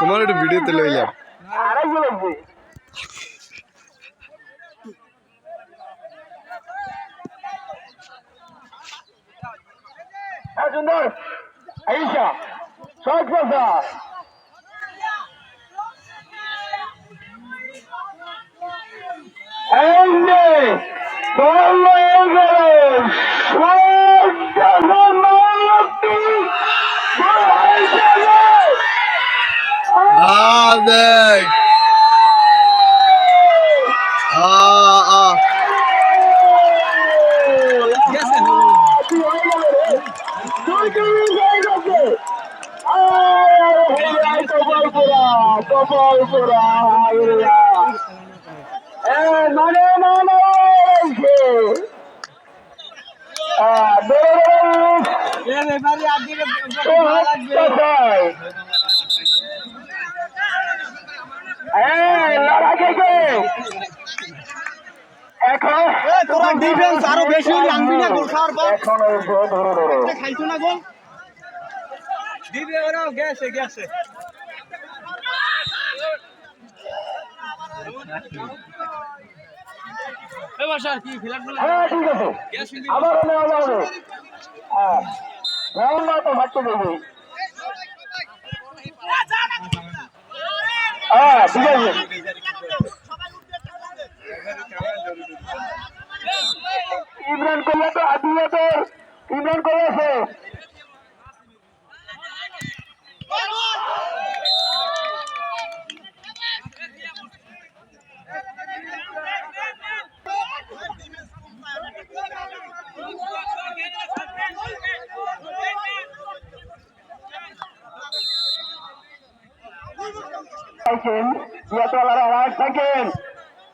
তোমার একটু ভিডিওতে লইলাম। হ্যাঁ সুন্দর। আইসা সহজ কথা। এই যে তোমরা এগোলে তোরা ডিফেন্স আরও বেশি আনবি না গোল খাওয়ার পর। এখন ওই ধরো ধরো ধরো। খাইছো না গোল? দিবে ওরা গেছে গেছে এবার স্যার কি ফিলাট ফেলা হ্যাঁ ঠিক আছে। আবার নেওয়া যাবে হ্যাঁ। নেওয়া না তো ভাবতে দেবে। হ্যাঁ ঠিক আছে। ইমরান করলে তো আদিয়া তো ইমরান করেছে জিয়াতলার আড়াই সেকেন্ড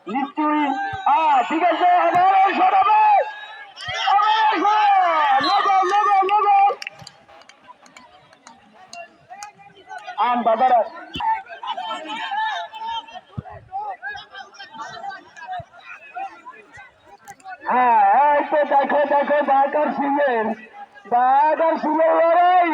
নিশ্চয়ই হ্যাঁ ঠিক আছে হ্যাঁ দেখো দেখো, বাঘ আর সিংহের, বাঘ লড়াই।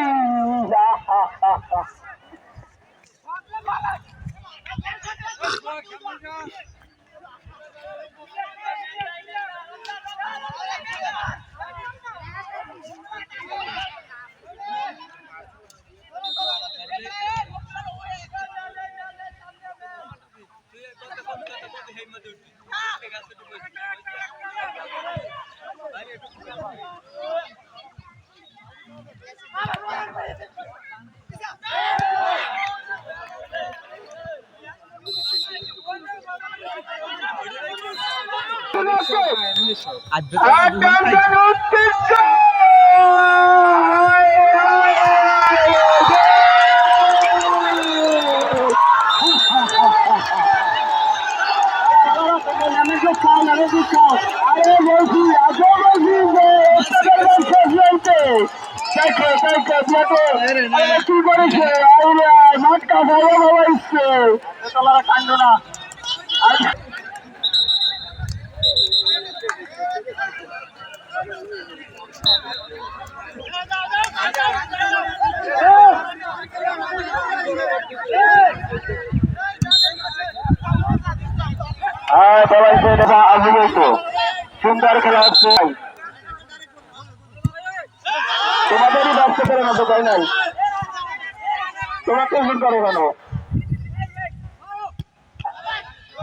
আকাঙ্ক্ষার উদ্দেশ্য আরে বলছি এত বলছি যে ওস্তাদের বলছে বলতে দেখো দেখো দেখো আরে কি করেছে আরে মাঠ কাঁচা বাবা ইচ্ছে তোলারা কান্দ না আর হ্যাঁ সবাইকে দেখা তো সুন্দর খেলা হচ্ছে তোমাদেরই বাচ্চাদের মতো, তাই নাই? তোমাকে ভুল করো কেন এই, এই, এই, এই, এই, এই। সুন্দর খেলা হয়েছে, সুন্দর এই সব কাপড় লেগে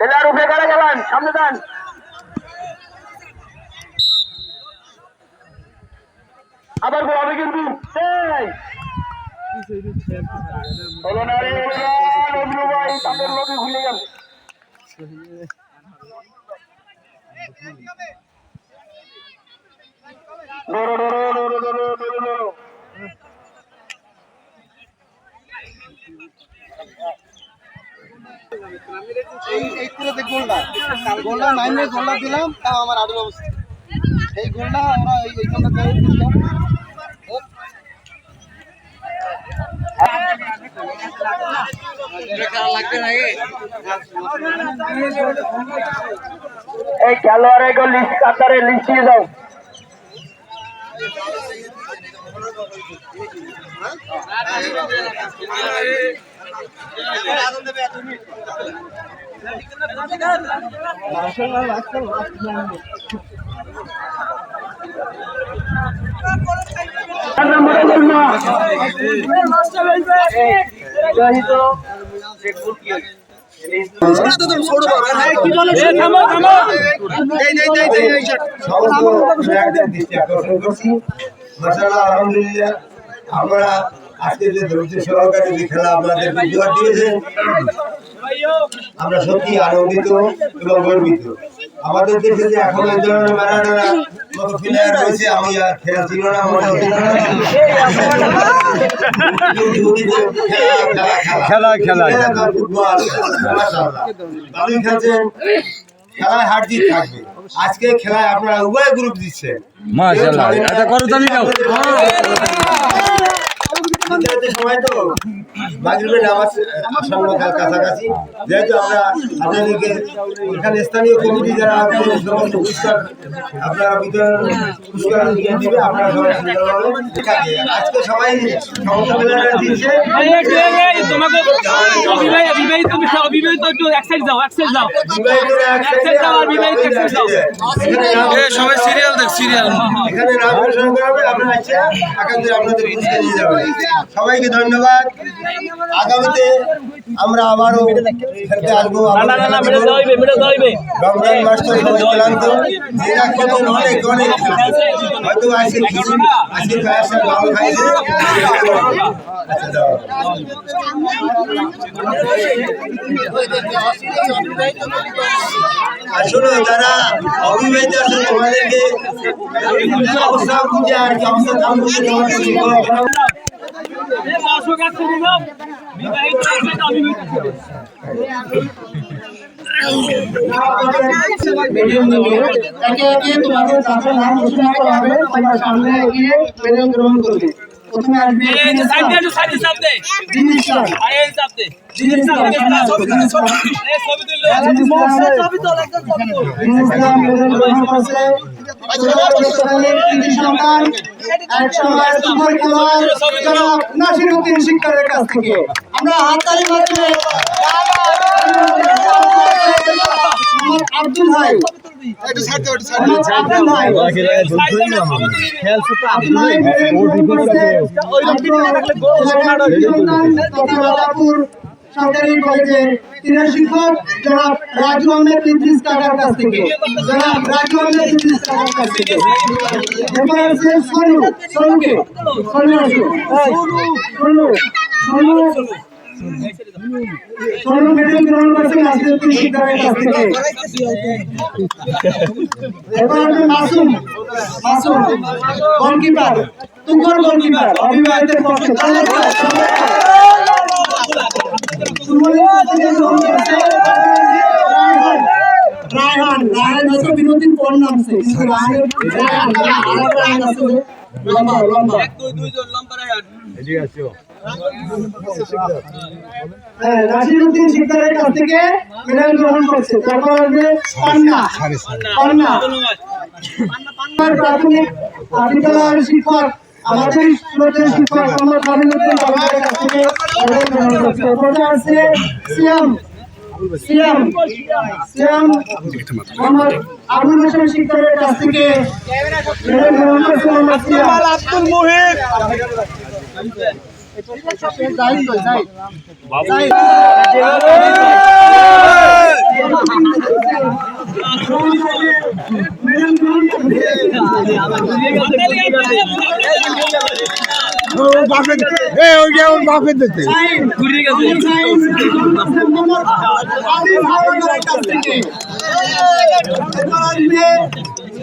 এ গেলেন সামনে দেন আবার ঘোরাবে কিন্তু। এই হলো না রে হলো না, নজরু ভাই তাদের লোকে ভুলে গেছে ধরো ধরো ধরো ধরো ধরো ধরো এই করে গোলটা গোলটা নাইনে গোলটা দিলাম তাও আমার আটু অবস্থা। এই গোলটা আমরা এই এইখানটা করে দিলাম এই খেলোয়াড়ের গো লিস্ট কাতারে লিস্ট দিয়ে দাও আলহামদুলিল্লাহ আমরা আজকে যে ধৈর্য সহকারে খেলা আপনাদের দিয়েছেন আমরা সত্যি আনন্দিত এবং গর্বিত। আমাদের দেশে যে এখন ধরনের ম্যারাডোনা মতো প্লেয়ার রয়েছে আমি আর খেলা ছিল না মনে খেলা খেলা ফুটবল ভালোই খেলছেন খেলায় হার জিত থাকবে। আজকে খেলায় আপনারা উভয় গ্রুপ দিচ্ছেন। মাশাআল্লাহ। এটা করো জানি দাও সময় তো মাগরিবের নামাজ আসন্ন কাছাকাছি যেহেতু আমরা আপনাদেরকে এখানে স্থানীয় কমিটি যারা আছে সমস্ত পুরস্কার আপনারা বিতরণ পুরস্কার দিবে আপনারা সবাই সুন্দরভাবে আজকে সবাই সমস্ত প্লেয়াররা দিচ্ছে তোমাকে অবিবাহিত বিবাহিত বিষয় অবিবাহিত একটু এক সাইড যাও এক সাইড যাও বিবাহিতরা এক সাইডে, এক সাইড যাও আর বিবাহিত এক সাইড যাও এখানে নাম- সবাই সিরিয়াল দেখ সিরিয়াল এখানে নাম ঘোষণা করা হবে আপনারা আগামীতে আপনাদের পুরস্কার যাবেন সবাইকে ধন্যবাদ। আগামীতে আমরা আবারও খেলতে আসব। রমজান ক্লান্ত অনেক অনেক হয়তো ভালো খাইছে আচ্ছা আসলে যারা অবিবাহিত আছে তোমাদেরকে অবস্থা বুঝে আর কি অবস্থা দাম বুঝে তোমাদের নাম ঘোষণা করা হবে তোমার সামনে গিয়ে মেডেল গ্রহণ করবে। প্রথমে আসবে শিকদারের কাছ থেকে আমরা হাততালি মাধ্যমে আব্দুল ভাই সরকারি কলেজের তিনি শিক্ষক জনাব রাজু আহমেদ ইদ্রিস কাকার কাছ থেকে। জনাব রাজু আহমেদ ইদ্রিস কাকার কাছ থেকে। এবার আছে সোনু সোনুকে সোনু সোনু সোনু সোনু মেডেল গ্রহণ করছে নাসিরুদ্দিন শিকদারের কাছ থেকে এবার রায়হান রায়হান বিনোদিন পর নামছে কিন্তু রায়হান রায়হান রায়হান আছে লম্বা লম্বা দুই দুইজন লম্বা রায়হান হ্যাঁ নাসিরুদ্দিন শিকদারের কাছ থেকে মেডেল গ্রহণ করছে। তারপর আসবে পান্না। পান্না। আমার প্রাথমিক বিদ্যালয়ের শিক্ষক আমাদের স্কুলের শিক্ষক মোহাম্মদ বাবুদের কাছ থেকে মেডেল গ্রহণ করছে। এরপরে আছে সিয়াম। সিয়াম। সিয়াম মোহাম্মদ আবুল হোসেন শিকদারের কাছ থেকে মেডেল গ্রহণ করছে। মোহাম্মদ সিয়াম আব্দুল বাপের দিতে ঘুরে গেছে